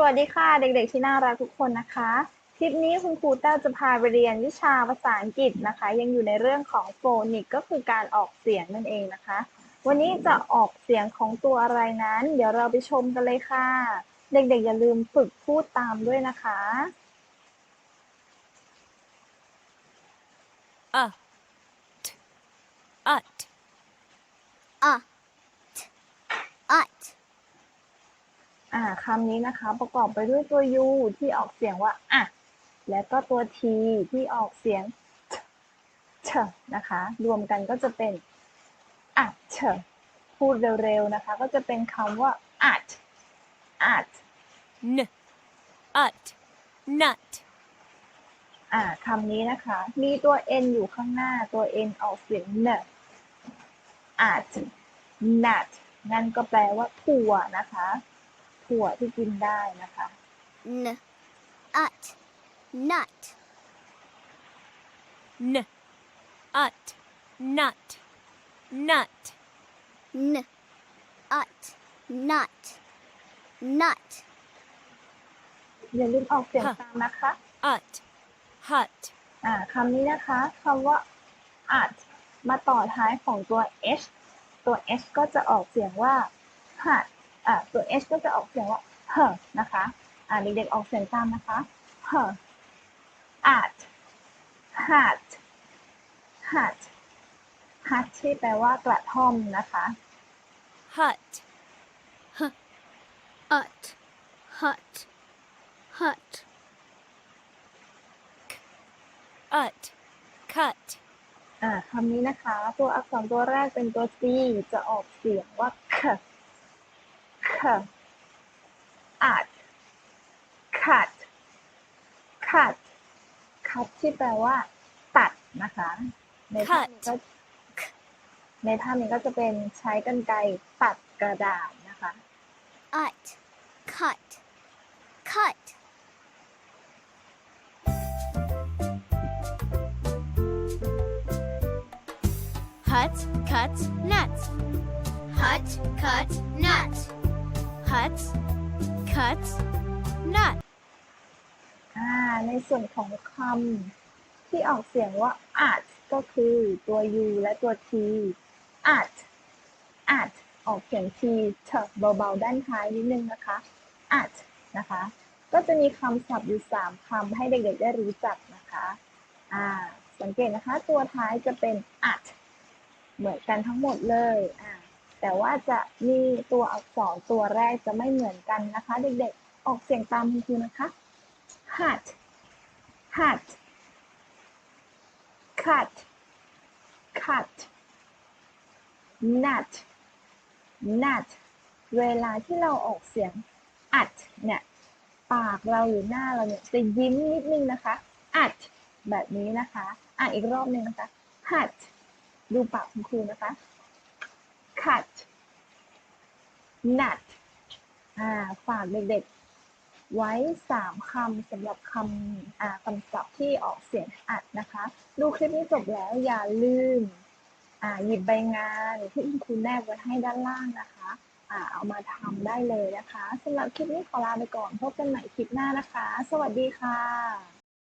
สวัสดีค่ะเด็กๆที่น่ารักทุกคนนะคะ คลิปนี้คุณครูแต้วจะพาไปเรียนวิชาภาษาอังกฤษนะคะ ยังอยู่ในเรื่องของโฟนิกก็คือการออกเสียงนั่นเองนะคะ วันนี้จะออกเสียงของตัวอะไรนั้น เดี๋ยวเราไปชมกันเลยค่ะ เด็กๆอย่าลืมฝึกพูดตามด้วยนะคะ uh, t, ut, uh, t, ut, อ่าคำนี้นะคะ ประกอบไปด้วยตัว u ที่ออกเสียงว่าอะและก็ตัว t ที่ออกเสียง t เชนะคะ รวมกันก็จะเป็นอะเชพูดเร็วๆนะคะ ก็จะเป็นคำว่า at at n, ut, nut, อ่าคำนี้นะคะ มีตัว n อยู่ข้างหน้าตัว n ออกเสียง n at nut นั่นก็แปลว่าถั่วนะคะ ถั่วที่กินได้นะคะ n, ut, nut, n, ut, nut, nut, n, ut, nut, nut, อย่าลืมออกเสียงค่ะตามนะคะ ut, hut, อ่าคำนี้นะคะคำว่า at มาต่อท้ายของตัว h ตัว h ก็จะออกเสียงว่า hat อ่า ตัว h ก็จะออกเสียงว่า her นะคะอ่าเด็กๆออกเสียงตามนะคะ her at hat hat hat ที่แปลว่ากระท่อมนะคะ hut, ut, hut, hut, ut, cut, อ่าคำนี้นะคะ ตัวอักษรตัวแรกเป็นตัว c จะออกเสียงว่า k k at cut cut cut ที่แปลว่า ตัดนะคะ ในภาพนี้ก็ในภาพนี้ก็จะเป็นใช้กรรไกรตัดกระดาษนะคะ ut, cut, cut, hut, cut, nut, hut, cut, nut, hut, cut, nut, อ่า ในส่วนของคำที่ออกเสียงว่า at ก็คือตัว u และตัว t at at ออกเสียง t เถอะเบาๆ ด้านท้ายนิดนึงนะคะ at นะคะ ก็จะมีคำศัพท์อยู่ 3คำให้เด็กๆ ได้รู้จักนะคะ อ่า สังเกตนะคะ ตัวท้ายจะเป็น at เหมือนกันทั้งหมดเลย อ่า แต่ว่าจะมีตัวอักษรตัวแรกจะไม่เหมือนกันนะคะ เด็กๆ ออกเสียงตามคุณครูนะคะ hat hat cut cut nut nut เวลาที่เราออกเสียง at เนี่ยปากเราหรือหน้าเราเนี่ยจะยิ้มนิดนึงนะคะ at แบบนี้นะคะ อ่านอีกรอบหนึ่งนะคะ hat ดูปากคุณครูนะคะ cut nut อ่าฝากเด็กๆ ไว้สามคำสำหรับคำอ่าคำศัพท์ที่ออกเสียงอัดนะคะ ดูคลิปนี้จบแล้วอย่าลืมอ่าหยิบใบงานที่คุณครูแนบไว้ให้ด้านล่างนะคะอ่าเอามาทำได้เลยนะคะสำหรับคลิปนี้ขอลาไปก่อนพบกันใหม่คลิปหน้านะคะ สวัสดีค่ะ